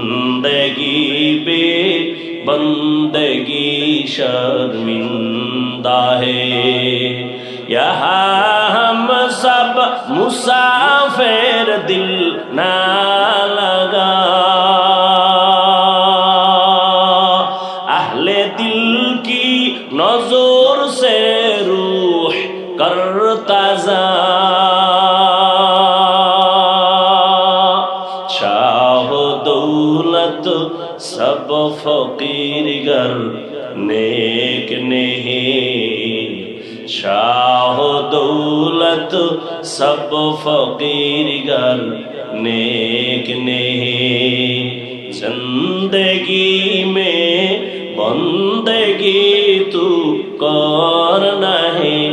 بندگی بے بندگی شرمندہ ہے۔ یہاں ہم سب مسافر دل نہ لگا۔ اہل دل کی نظور سے روح کر تازہ سب فقیر گر نیک نہیں۔ زندگی میں بندگی تو کار نہیں۔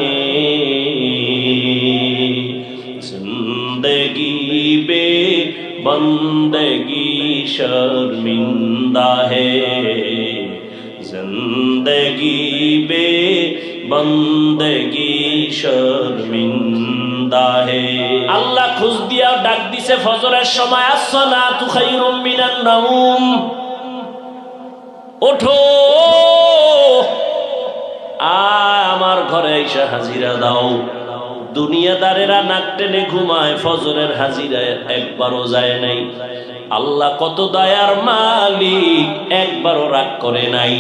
زندگی بے بندگی شرمندہ ہے۔ زندگی بے بندگی شرمندہ শর্মিন্দা হে আল্লাহ খুঁজ দিয়া ডাক দিছে, ফজরের সময় আসলা তু খাইরুম মিনান নাউম ওঠো। আমার ঘরে এসে হাজিরা দাও। দুনিয়াদারেরা নাক টেনে ঘুমায়, ফজরের হাজিরায় একবারও যায় নাই। আল্লাহ কত দয়ার মালিক, একবারও রাগ করে নাই।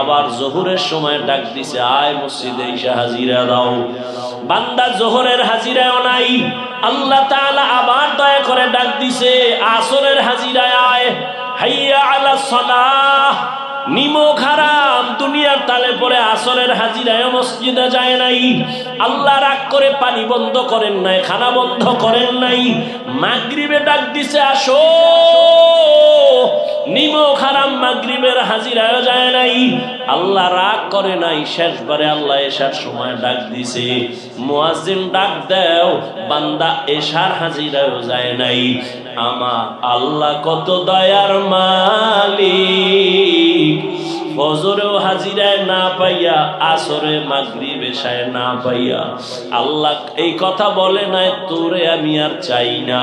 আবার জহুরের সময় ডাক দিছে, আয় মসজিদে এসে হাজিরা দাও। বান্দা জোহরের হাজিরাও নাই। আল্লাহ তাআলা আবার দয়া করে ডাক দিছে, আসরের হাজিরায় আয়। হাইয়া আলা সালাহ। নিমক হারাম দুনিয়ার তালে পরে আসরের হাজিরায় মসজিদে যায় নাই। আল্লাহ রাগ করে পানি বন্ধ করেন নাই, খানা বন্ধ করেন নাই। মাগরিবে ডাক দিছে, আসো। নিমক হারাম মাগরিবের হাজিরায় যায় নাই। আল্লাহ রাগ করে নাই, শেষবারে আল্লাহ এসার সময় ডাক দিছে। মুয়াজ্জিন ডাক দেও, বান্দা এসার হাজিরায় যায় নাই। আমা আল্লাহ কত দয়ার মালিক। ফজরেও হাজিরায় না পাইয়া, আসরে মাগরি বেশায় না পাইয়া। আল্লাহ এই কথা বলে নাই, তোরে আমি আর চাই না।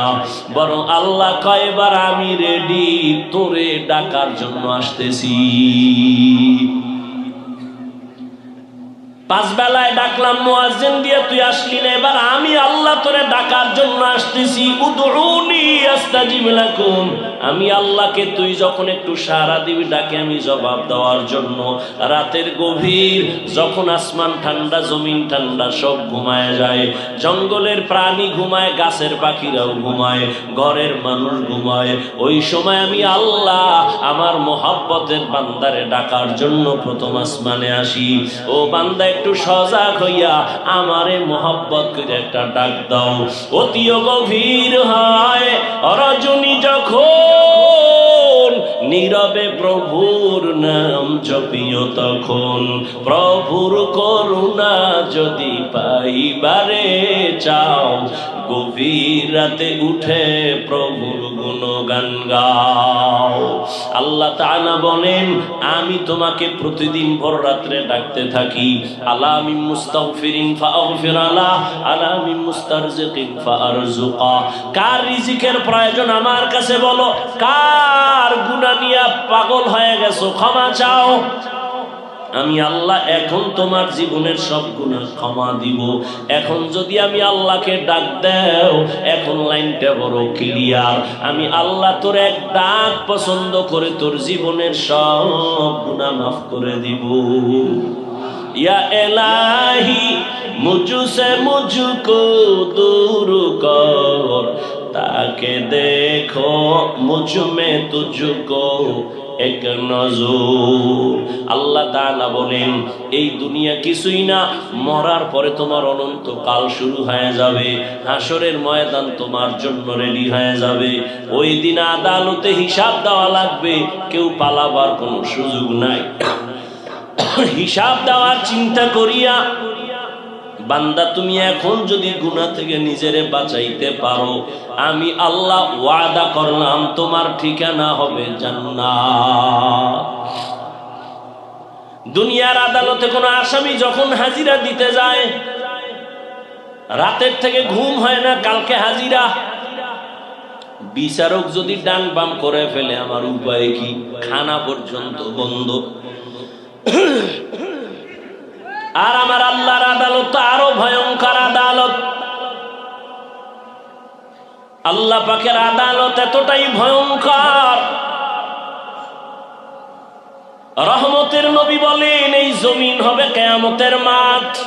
বরং আল্লাহ কয়বার আমি রেডি তোরে ডাকার জন্য আসতেছি। পাঁচ বেলায় ডাকলাম, মুয়াজ্জিন দিয়ে, তুই আসলি না, এবার আমি আল্লাহ তোরে ডাকার জন্য আসতেছি। উদউনি আস্তাজিব লাকুম। আমি আল্লাহকে তুই যখন একটু সারা দিবি, ডাকে আমি জবাব দেওয়ার জন্য। রাতের গভীর যখন আসমান ঠান্ডা, জমিন ঠান্ডা, সব ঘুমায় যায়। জঙ্গলের প্রাণী ঘুমায়, গাছের পাখিরাও ঘুমায়, ঘরের মানুষ ঘুমায়। ওই সময় আমি আল্লাহ আমার মোহাব্বতের বান্দারে ডাকার জন্য প্রথম আসমানে আসি। ও বান্দা, একটু সজাগ হইয়া আমারে মোহাব্বত করে একটা ডাক দাও। অতিও গভীর হয় রজনী যখন Oh! নীরবে প্রভুর নাম জপিও তখন। প্রভুর করুণা যদি পাইবারে চাও, গভীর রাতে উঠে প্রভুর গুণগান গাও। আল্লাহ তাআলা বলেন, আমি তোমাকে প্রতিদিন ভোর রাত্রে ডাকতে থাকি। আলামি মুস্তাগফিরিন ফাগফির আলা আলামি মুস্তারজিকিন ফারজুকা কার রিজিকের প্রয়োজন আমার কাছে বলো? কার গুনাহ মিয়া পাগল হয়ে গেছো, ক্ষমা চাও। আমি আল্লাহ এখন তোমার জীবনের সব গুণা ক্ষমা দিব। এখন যদি আমি আল্লাহকে ডাক দেও, এখন লাইনটা বড় ক্লিয়ার আমি আল্লাহ তোর এক ডাক পছন্দ করে তোর জীবনের সব গুণা মাফ করে দিব। ইয়া এলাহি মুজু সে মুজুকো দূর কর। তাকে দেখো মুজমে তুজুকো এক নজর। আল্লাহ তালা বলেন, এই দুনিয়া কিছুই না, মরার পরে তোমার অনন্ত কাল শুরু হয়ে যাবে, হাসরের ময়দান তোমার জন্য রেডি হয়ে যাবে। ওই দিন আদালতে হিসাব দেওয়া লাগবে, কেউ পালাবার কোনো সুযোগ নাই। হিসাব দেওয়ার চিন্তা করিয়া বান্দা, তুমি এখন যদি গুনাহ থেকে নিজেরে বাঁচাইতে পারো, আমি আল্লাহ ওয়াদা করলাম, তোমার ঠিকানা হবে জান্নাত। দুনিয়ার আদালতে কোনো আসামি যখন হাজিরা দিতে যায়, রাতের থেকে ঘুম হয় না, কালকে হাজিরা। বিচারক যদি ডান বাম করে ফেলে, আমার উপায় কি? খানা পর্যন্ত বন্ধ। আর আমার আল্লাহর আদালত তো আরও ভয়ঙ্কর আদালত। আল্লাহ পাকের আদালত এতটাই ভয়ঙ্কর। রহমতের নবী বলেন, এই জমিন হবে কেয়ামতের মাঠ।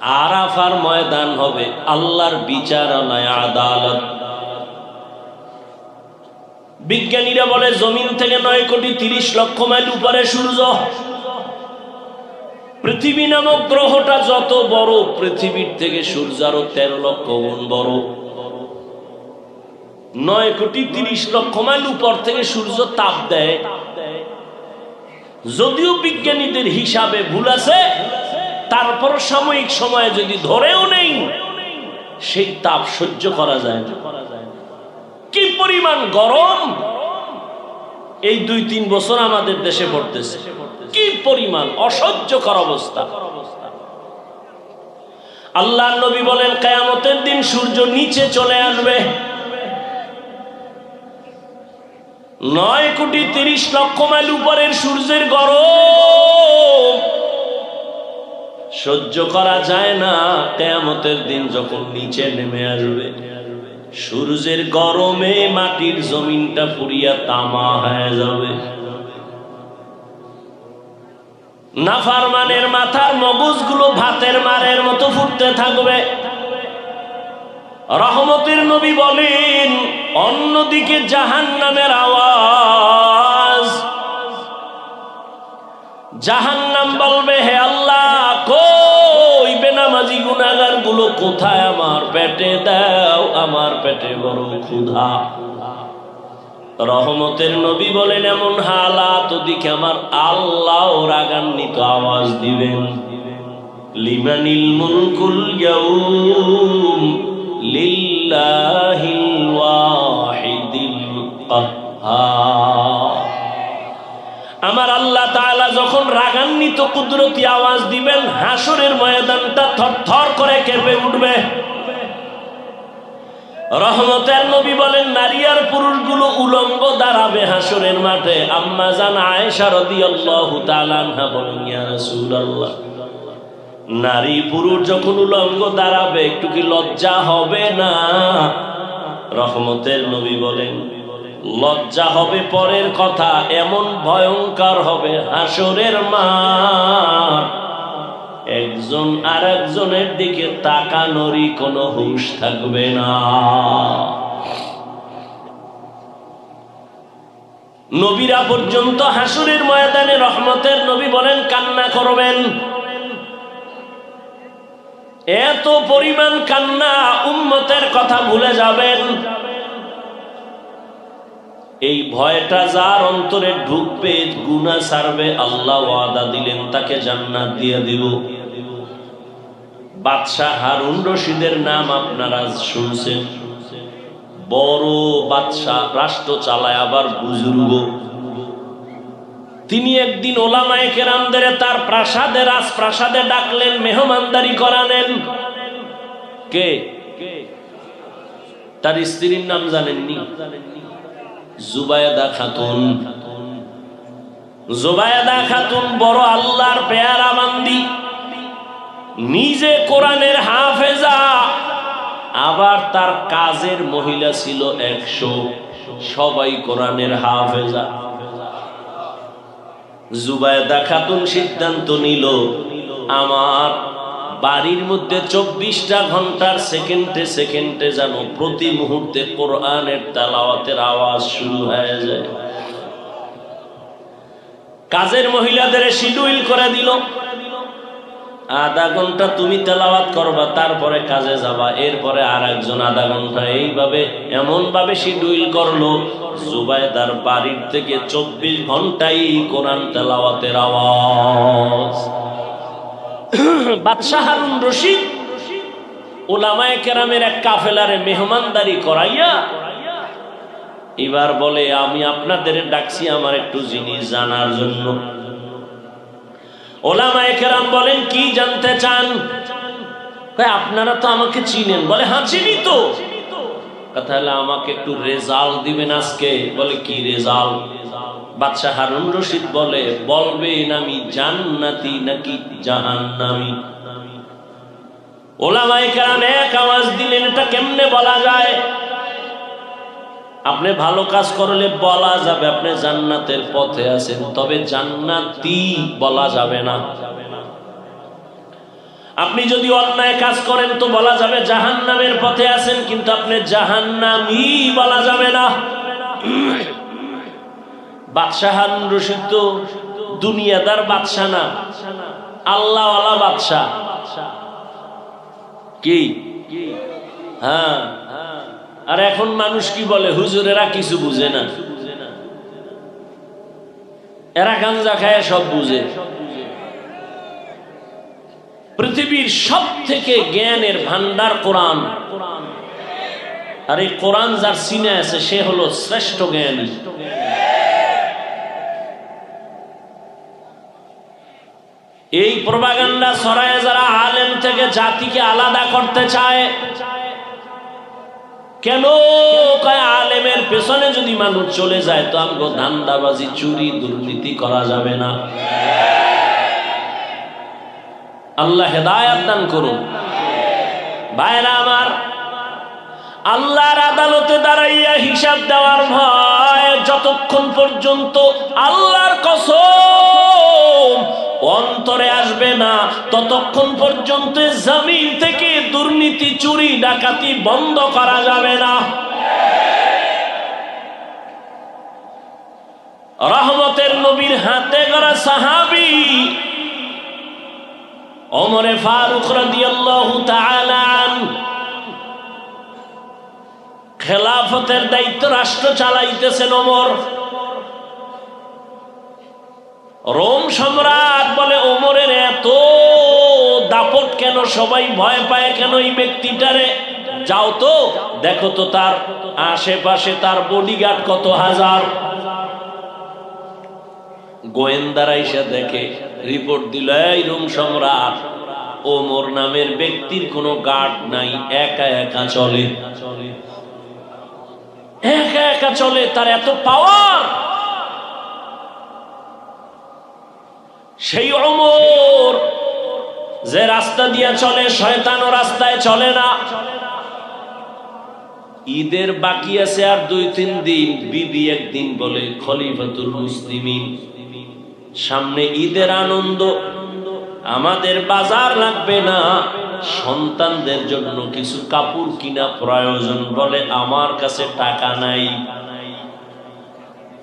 আরাফার ময়দান হবে আল্লাহর বিচারণায় আদালত। বিজ্ঞানীরা বলে, জমিন থেকে নয় কোটি তিরিশ লক্ষ মাইল উপরে সূর্য। পৃথিবী নামক গ্রহটা যত বড়, পৃথিবীর থেকে সূর্য আরও তেরো লক্ষ গুণ বড়। নয় কোটি তিরিশ লক্ষ মাইল উপর থেকে সূর্য তাপ দেয়। যদিও বিজ্ঞানীদের হিসাবে ভুল আছে তারপর সাময়িক সময়ে যদি ধরেও নেই, সেই তাপ সহ্য করা যায় না। কি পরিমাণ গরম! এই দুই, তিন বছর আমাদের দেশে পড়তেছে। কি পরিমাণ অসহ্যকর অবস্থা। আল্লাহ নবী বলেন, কেয়ামতের দিন সূর্য নিচে চলে আসবে। নয় কোটি তিরিশ লক্ষ মাইল উপরের সূর্যের গরম। সহ্য করা যায় না। কেয়ামতের দিন যখন নিচে নেমে আসবে। সূর্যের গরমে মাটির জমিনটা পুরিয়া তামা হয়ে যাবে। নাফারমানের মাথার মগজগুলো ভাতের মারের মতো ফুটতে থাকবে। রহমতের নবী বলেন, অন্যদিকে জাহান নামের আওয়াজ। জাহান নাম বলবে, হে গুলো কোথায় আমার পেটে? দাও আমার পেটে বড় ক্ষুধা। রহমতের নবী বলেন, এমন হালাত ওদিকে আমার আল্লাহ রাগান্বিত আওয়াজ দিবেন। লিমানিল মুলকুল ইয়াউম লিল্লাহিল ওয়াহিদিল কাহ্হার আমার আল্লাহ তাআলা যখন রাগান্বিত কুদরতি আওয়াজ দিবেন, হাসরের ময়দানটা থরথর করে কেঁপে উঠবে। রহমতের নবী বলেন, নারী আর পুরুষগুলো উলঙ্গ দাঁড়াবে হাসরের মাঠে। আম্মা জান নারী পুরুষ যখন উলঙ্গ দাঁড়াবে, একটু কি লজ্জা হবে না? রহমতের নবী বলেন লজ্জা হবে পরের কথা, এমন ভয়ঙ্কর হবে হাসরের মাঠ। একজন আর একজনের দিকে তাকানোরই কোনো হুশ থাকবে না। নবীরা পর্যন্ত হাসুরের ময়দানে রহমতের নবী বলেন, কান্না করবেন। এত পরিমাণ কান্না উম্মতের কথা ভুলে যাবেন। এই ভয়টা যার অন্তরে ঢুকবে গুনা সারবে আল্লাহ ওয়াদা দিলেন, তাকে জান্নাত দিয়ে দিব। বাদশাহ হারুন রশিদের নাম আপনারা শুনছেন। বড় বাদশাহ, রাষ্ট্র চালায় আবার বুজুর্গ। তিনি একদিন ওলামায়ে কেরামদের তার প্রাসাদে, রাজপ্রাসাদে ডাকলেন, মেহমানদারি করালেন। কে? তার স্ত্রীর নাম জানেননি? জুবায়দা খাতুন। জুবায়দা খাতুন বড় আল্লাহর পেয়ারা বান্দি নিজে কোরআনের হাফেজা। আবার তার কাজের মহিলা ছিল একশো। সবাই কোরআনের হাফেজা। জুবায়দা খাতুন সিদ্ধান্ত নিল, আমার বাড়ির মধ্যে চব্বিশটা ঘণ্টার সেকেন্ডে সেকেন্ডে যেন প্রতি মুহূর্তে কোরআনের তালাওয়াতের আওয়াজ শুরু হয়ে যায়। কাজের মহিলাদের শিডিউল করে দিল। আধা ঘণ্টা তুমি তেলাওয়াত করবা, তারপরে কাজে যাবা, এরপরে আর একজন আধা ঘণ্টা এইভাবে এমন ভাবে শিডিউল করল জুবাইদার বাড়ির থেকে চব্বিশ ঘন্টাই কোরআন তেলাওয়াতের আওয়াজ। বাদশাহ হারুন রশিদ ওলামায়ে কেরামের এক কাফেলারে মেহমানদারি করাইয়া এবার বলে, আমি আপনাদের ডাকছি আমার একটু জিনিস জানার জন্য। ওলামায়ে কেরাম বলেন, কি জানতে চান? আপনারা তো আমাকে চিনেন। বলে হ্যাঁ চিনি তো। তাহলে আমাকে একটু রেজাল্ট দিবেন আজকে। বলে, কি রেজাল্ট? বাদশাহ হারুন রশিদ বলে, বলবেন আমি জান্নাতি নাকি জাহান্নামি? ওলামায়ে কেরাম এক আওয়াজ দিলেন, এটা কেমনে বলা যায়? আপনি ভালো কাজ করলে বলা যাবে আপনি জান্নাতের পথে আছেন, তবে জান্নাতি বলা যাবে না। আপনি যদি অন্যায় কাজ করেন তো বলা যাবে জাহান্নামের পথে আছেন, কিন্তু আপনি জাহান্নামি বলা যাবে না। বাদশাহ রশিদ তো দুনিয়াদার বাদশাহ না। আল্লাহওয়ালা বাদশাহ। কি? হ্যাঁ। আর এখন মানুষ কি বলে? হুজুরেরা কিছু বুঝে না। এরা গাঞ্জা খায়, সব বুঝে। পৃথিবীর সব থেকে জ্ঞানের ভান্ডার কোরআন। আর এই কোরআন যার সিনে আছে, সে হলো শ্রেষ্ঠ জ্ঞানী। এই প্রবাগান্ডা সরায় যারা আলেম থেকে জাতিকে আলাদা করতে চায়, কেন? আলেমের পেছনে যদি মানুষ চলে যায়, তো আমগো ধান্দাবাজি, চুরি, দুর্নীতি করা যাবে না। আল্লাহ হেদায়াত দান করুন। ভাইরা আমার, আল্লাহর আদালতে দাঁড়াইয়া হিসাব দেওয়ার ভয় যতক্ষণ পর্যন্ত আল্লাহর অন্তরে আসবে না। ততক্ষণ পর্যন্ত জমিন থেকে দুর্নীতি, চুরি, ডাকাতি বন্ধ করা যাবে না। রহমতের নবীর হাতে করা সাহাবি ওমরে ফারুক খেলাফতের দায়িত্ব রাষ্ট্র চালাইতেছেন ওমর। রোম সম্রাট বলে, ওমরের এত দাপট কেন? সবাই ভয় পায় কেন এই ব্যক্তিটারে? যাও তো, দেখো তো তার আশেপাশে তার বডিগার্ড কত হাজার। গোয়েন্দারা এসে দেখে রিপোর্ট দিল, এই রোম সম্রাট, ওমর নামের ব্যক্তির কোনো গার্ড নাই, একা একা চলে। একা একা চলে, তার এত পাওয়ার সেই অমর যে রাস্তা দিয়ে চলে শয়তানো রাস্তায় চলে না। ঈদের বাকি আছে আর দুই তিন দিন। বিবি একদিন বলে, খলিফাতুল মুসলিমিন, সামনে ঈদের আনন্দ। আমাদের বাজার লাগবে না। সন্তানদের জন্য কিছু কাপড় কিনা প্রয়োজন বলে আমার কাছে টাকা নাই।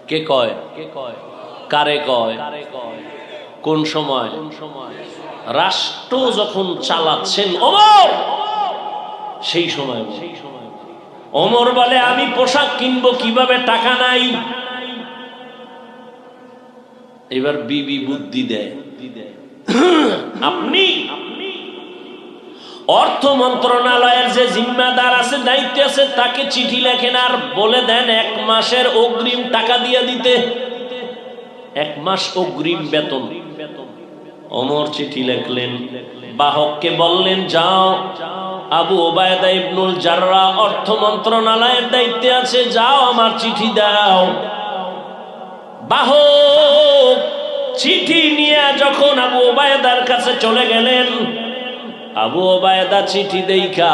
কে কয় কে কয় কারে কয়? কারে কয়? কোন সময়? রাষ্ট্র যখন চালাচ্ছেন অমর সেই সময় অমর বলে, আমি পোশাক কিনবো কীভাবে? টাকা নাই। এবার বিবি বুদ্ধি দেয়। আপনি অর্থ মন্ত্রণালয়ের যে জিম্মাদার আছে, দায়িত্ব আছে, তাকে চিঠি লেখেন আর বলে দেন, এক মাসের অগ্রিম টাকা দিয়ে দিতে। এক মাস অগ্রিম বেতন। অমর চিঠি লেখলেন। বাহককে বললেন, যাও। আবু ওবায়দা ইবনুল জাররা অর্থ মন্ত্রণালয়ের দায়িত্বে আছে, যাও, আমার চিঠি দাও। বাহক চিঠি নিয়ে যখন আবু ওবায়দার কাছে চলে গেলেন, আবু ওবায়দা চিঠি দেইখা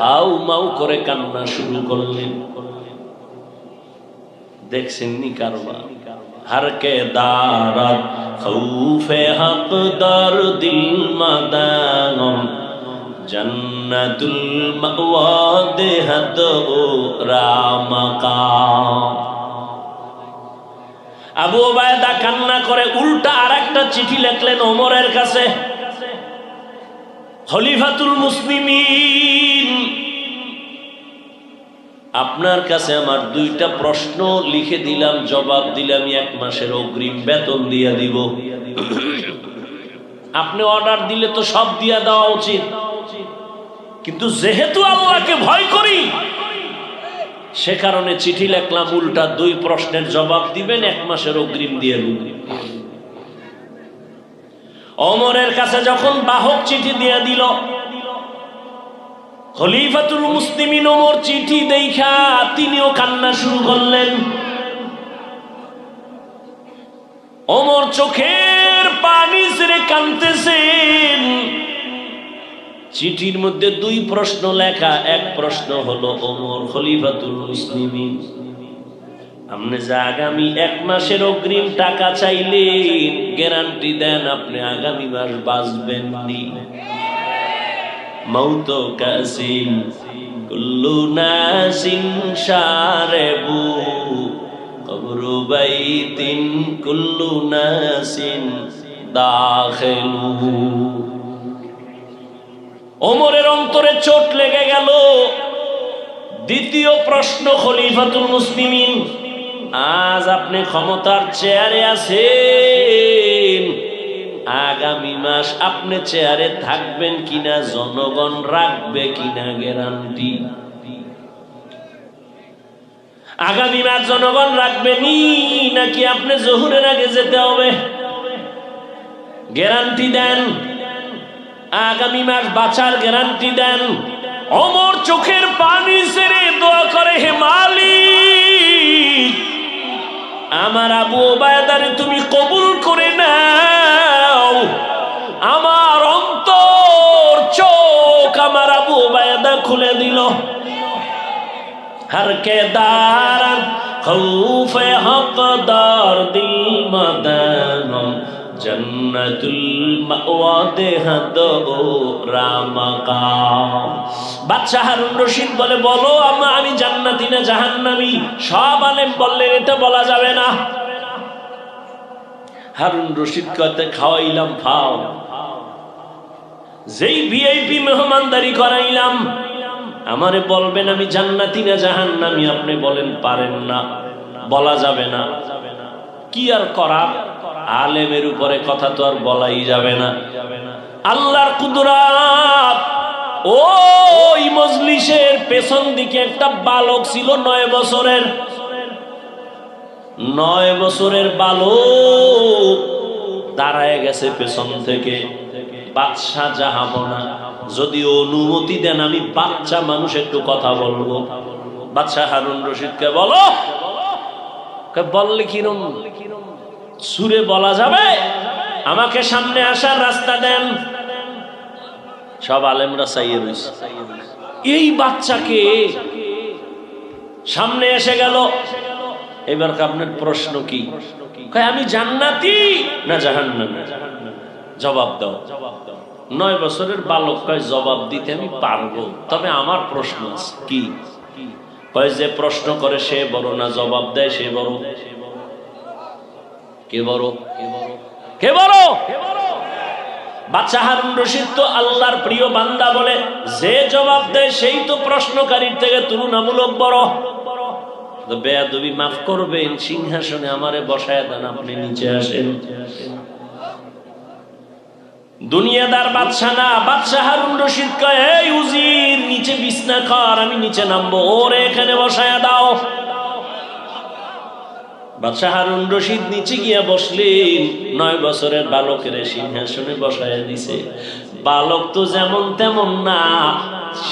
হাউ মাউ করে কান্না শুরু করলেন। দেখছেননি কারবা হারকে দারাত খৌফে দর দিল মাদানম, জন্নতুল মাওয়া দেহত ও রামকা। আবু ওবায়দা কান্না করে উল্টা আরেকটা চিঠি লেখলেন ওমরের কাছে খলিফাতুল মুসলিমিন। আপনার কাছে আমার দুইটা প্রশ্ন লিখে দিলাম, জবাব দিলাম, এক মাসের অগ্রিম বেতন দিয়ে দিব। আপনি অর্ডার দিলে তো সব দিয়া দেওয়া উচিত। কিন্তু যেহেতু আল্লাহকে ভয় করি, সে কারণে চিঠি লেখলাম, উল্টা দুই প্রশ্নের জবাব দিবেন, এক মাসের অগ্রিম দিয়ে দিবেন অমরের কাছে যখন বাহক চিঠি দিয়ে দিল খলিফাতুল মুসলিমিন ওমর চিঠি দেখা তিনিও কান্না শুরু করলেন। ওমর চোখের পানি ছেড়ে কানতেছেন চিঠির মধ্যে দুই প্রশ্ন লেখা, এক প্রশ্ন হলো, ওমর খলিফাতুল মুসলিমিন, আপনি যে আগামী এক মাসের অগ্রিম টাকা চাইলেন, গ্যারান্টি দেন আপনি আগামী মাস বাঁচবেন নি মৌত কাসিম, কুল্লু নাসিন সারেবু কবরু বাইতিন কুল্লু নাসিন দাখিলু ওমরের অন্তরে চোট লেগে গেল। দ্বিতীয় প্রশ্ন, খলিফাতুল মুসলিমিন, আজ আপনি ক্ষমতার চেয়ারে আছেন। আগামী মাস আপনি চেয়ারে থাকবেন কিনা, জনগণ রাখবে কিনা গ্যারান্টি? আগামী মাস জনগণ রাখবেনি নাকি আপনি জহুরের আগে যেতে হবে? গ্যারান্টি দেন। আগামী মাস বাঁচার গ্যারান্টি দেন। অমর চোখের পানি ছেড়ে দোয়া করে, হে মালিক, আমার আবু ওবায়দারে তুমি কবুল করে নাও। আমার অন্তর চোখ আমার আবু বায়দা খুলে দিল। হার কে দারান দিল জন্নতুল মাওয়া ও হারুন রশিদ বলে, বলো আমা, আমি জান্নাতি না জাহান্নামি? সব আলেম বললেন, এটা বলা যাবে না। হারুন রশিদ কতে খাওয়াইলাম, খাও। যেই ভিআইপি মেহমানদারি করাইলাম, আমারে বলবেন আমি জান্নাতি না জাহান্নামি? আপনি বলেন, পারেন না। বলা যাবে না। কি আর করা আলেমের উপরে কথা তো আর বলাই যাবে না। আল্লাহর কুদরাত, ওই মজলিসের পেছন দিকে একটা বালক ছিল নয় বছরের। নয় বছরের বালক দাঁড়ায় গেছে পেছন থেকে। বাদশাহ যাহাবনা যদি অনুমতি দেন, আমি বাচ্চা মানুষ একটু কথা বলব। বাচ্চা হারুন রশিদকে বলো বললে কিরম সুরে বলা যাবে? আমাকে সামনে আসার রাস্তা দেন। সব আলেমরা চাইয়ে রয়েছে। এই বাচ্চাকে সামনে এসে গেল। এবার আপনার প্রশ্ন কি? আমি জান্নাতি না জাহান্নামী? জবাব দাও। জবাব দাও নয় বছরের বালক কয়, জবাব দিতে আমি পারব? তবে আমার প্রশ্ন আছে। কি? কয়, যে প্রশ্ন করে সে বড় না জবাব দেয়, সে বড়। কে বড়? কে বড়? বাচ্চা হারুন রশিদ তো আল্লাহর প্রিয় বান্দা বলে, যে জবাব দেয়, সেই তো প্রশ্নকারীর থেকে তুলনামূলক বড়। বেয়াদবি মাফ করবেন, সিংহাসনে আমারে বসায় দেন, আপনি নিচে আসেন। দুনিয়াদার বাদশা না বাদশা হারুন রশিদ কয়, এই উজির নিচে বিছনা কর, আমি নিচে নামবো। ওরে, এখানে বসায় দাও। বাদশাহ হারুন রশিদ নিচে গিয়া বসলেন। নয় বছরের বালকের সিংহাসনে বসায় দিছে। বালক তো যেমন তেমন না,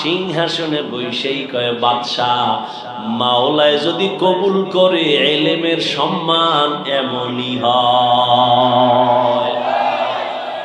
সিংহাসনে বৈশেই কয়, বাদশাহ, মাওলায় যদি কবুল করে, এলেমের সম্মান এমনই হয়।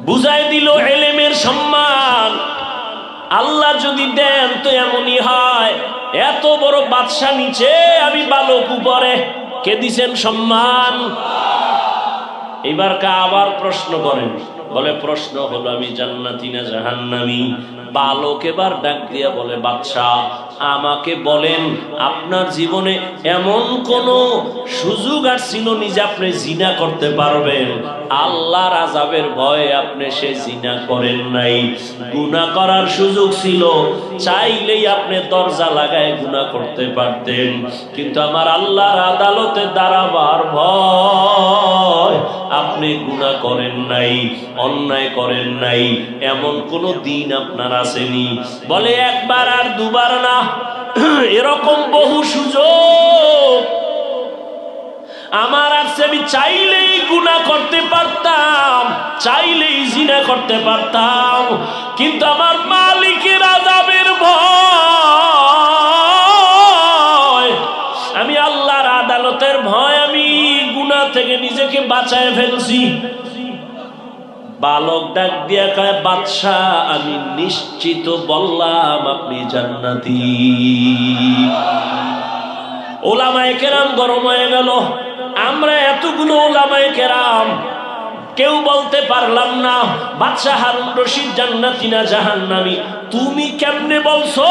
বুঝাই দিল এলেমের সম্মান। আল্লাহ যদি দেন তো এমনই হয়। এত বড় বাদশা নিচে, আমি বালক উপরে। কে দিছেন সম্মান? এবার কা আবার প্রশ্ন করেন। বলে প্রশ্ন হলো, আমি জান্নাতি না জাহান্নামি? বালক এবার ডাক দিয়া বলে, বাদশা, আমাকে বলেন, আপনার জীবনে এমন কোন সুযোগ আর ছিল নিজে আপনি জিনা করতে পারবেন? আল্লাহর আজাবের ভয়ে আপনি সে জিনা করেন নাই। গুনাহ করার সুযোগ ছিল, চাইলেই আপনি দরজা লাগায় গুনাহ করতে পারতেন। কিন্তু আমার আল্লাহর আদালতে দাঁড়াবার ভয় আপনি গুনাহ করেন নাই, অন্যায় করেন নাই, এমন কোন দিন আপনার আসেনি। বলে একবার আর দুবার না, এরকম বহু সুযোগ। আমার আছে আমি চাইলেই গুণা করতে পারতাম, চাইলেই জিনা করতে পারতাম, কিন্তু আমার মালিকের আজাবের ভয় থেকে নিজেকে বাঁচায় ফেলছি। বালক ডাক দিয়া কয়, বাদশাহ, আমি নিশ্চিত বললাম, আপনি জান্নাতি। ওলামায় কেরাম গরম হয়ে গেল। আমরা এতগুলো ওলামায় কেরাম কেউ বলতে পারলাম না, বাদশা হারুন রশিদ জান্নাতি না জাহান্নামি? তুমি কেমনে বলছো?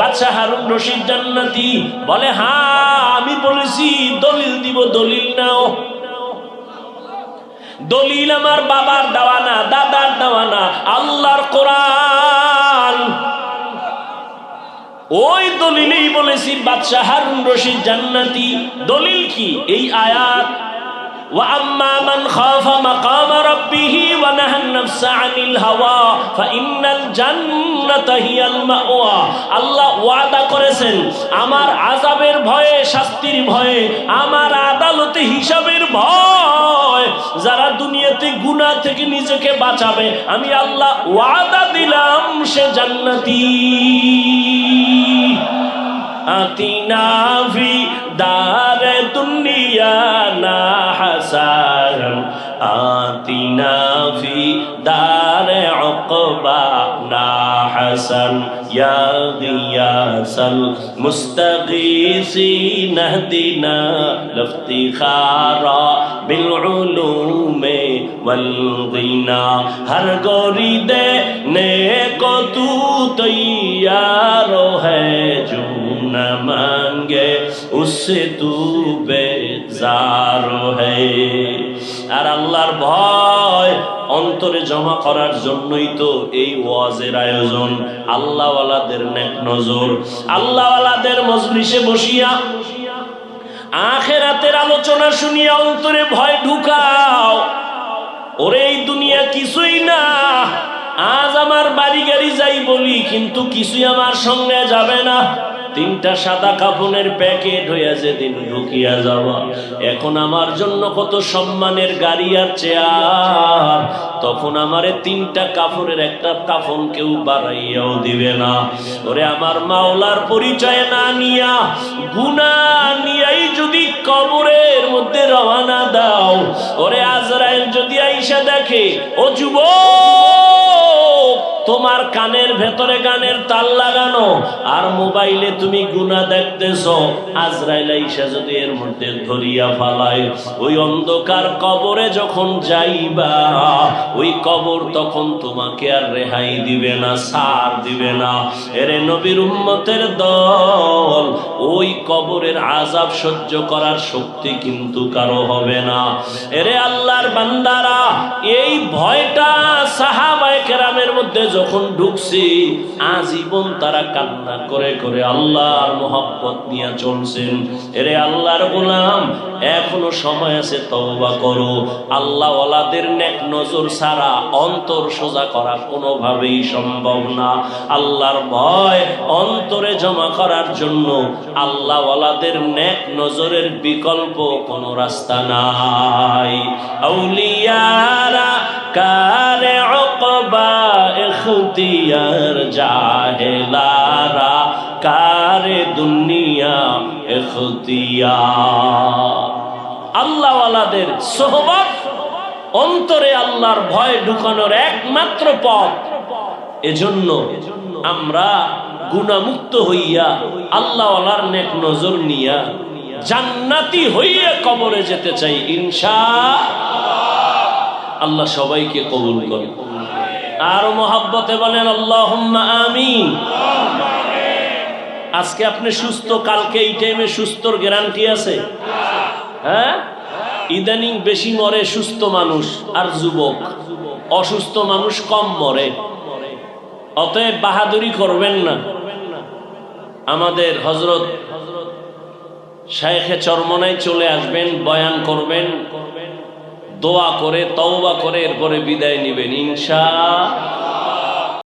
বাদশা হারুন রশিদ জান্নাতি বলে হ্যাঁ আমি বলেছি, দলিল দিব, দলিল নাও। দলিল আমার বাবার দেওয়া না, দাদার দেওয়া না, আল্লাহর কোরআন। ওই দলিলেই বলেছি বাদশাহ হারুন রশিদ জান্নাতি। দলিল কি? এই আয়াত وأما من خاف مقام ربه ونهى النفس عن الهوى فإن الجنة هي المأوى আল্লাহ ওয়াদা করেছেন আমার আযাবের ভয়ে শাস্তির ভয়ে আমার আদালতে হিসাবের ভয় যারা দুনিয়াতে গুনাহ থেকে নিজেকে বাঁচাবে আমি আল্লাহ ওয়াদা দিলাম সে জান্নাতি আতিনা দার দুনিয়া না হাসান আতিনা ফি দার উকবা না হাসান ইয়া গিয়াসাল মুস্তাগীসিন হদিনা লফতিখারা বিল উলুমে ওয়াল গিনা হর গরি দে নে কো তু তৈয়ার है जो न मांगे उससे तू बेजार है আর আল্লাহর ভয় অন্তরে জমা করার জন্যই তো এই ওয়াজের আয়োজন আল্লাহওয়ালাদের নেক নজর আল্লাহওয়ালাদের মজলিসে বসিয়া আখেরাতের আলোচনা শুনিয়া অন্তরে ভয় ঢুকাও ওরে এই দুনিয়া কিছুই না আজ আমার বাড়ি গাড়ি যাই বলি কিন্তু কিছুই আমার সঙ্গে যাবে না তিনটা সাদা কাপনের প্যাকেট হইয়া যেদিন ঢুকিয়া যাওয়া। এখন আমার জন্য কত সম্মানের গাড়ি আর চেয়ার। তখন আমারে তিনটা কাপড়ের একটা কাফন কেউ বাড়াইয়াও দিবে না। ওরে আমার মাওলার পরিচয় না নিয়া গুনা নিয়াই যদি কবরের মধ্যে রওনা দাও। ওরে আজরাইল যদি আইসা দেখে, ও যুবক! তোমার কানের ভেতরে গানের তাল লাগানো আর মোবাইলে তুমি গুনা দেখতেছ। আজরাইল আইসা যদি এর মধ্যে ধরিয়া ফালায়, ওই অন্ধকার কবরে যখন যাইবা, ওই কবর তখন তোমাকে আর রেহাই দিবে না, সার দিবে না। এরে নবীর উম্মতের দল, ওই কবরের আজাব সহ্য করার শক্তি কিন্তু কারও হবে না। এরে আল্লাহর বান্দারা, এই ভয়টা সাহাবায়ে কেরামের মধ্যে যখন ঢুকছে, আজীবন তারা কান্না করে করে আল্লাহর মোহাব্বত নিয়ে চলছেন। এরে আল্লাহর গোলাম, এখনও সময় আছে, তওবা করো। আল্লাহ ওয়ালাদের নেক নজর ছাড়া অন্তর সোজা করা কোনোভাবেই সম্ভব না। আল্লাহর ভয় অন্তরে জমা করার জন্য আল্লাহ ওয়ালাদের নেক নজরের বিকল্প কোনো রাস্তা নাই। আউলিয়ারা কারে আকবা এখতিয়ার জাহেলারা, কারে দুনিয়া এখতিয়ার। আল্লাহওয়ালাদের সোহবত, অন্তরে আল্লাহর ভয় ঢুকানোর একমাত্র পথ। এজন্য আমরা গুণামুক্ত হইয়া আল্লাহওয়ালার নেক নজর নিয়া জান্নাতি হইয়া কবরে যেতে চাই, ইনশা আল্লাহ। সবাইকে কবুল করে আর মহাব্বতে বলেন আল্লাহ আমিন। আজকে আপনি সুস্থ, কালকে এই টাইমে সুস্থর গ্যারান্টি আছে? হ্যাঁ? ইদানিং বেশি মরে সুস্থ মানুষ আর যুবক। অসুস্থ মানুষ কম মরে। অতএব বাহাদুরি করবেন না। আমাদের হজরত শায়েখে চরমনায় চলে আসবেন, বয়ান করবেন। দোয়া করে তওবা করে এরপরে বিদায় নেবেন ইনশা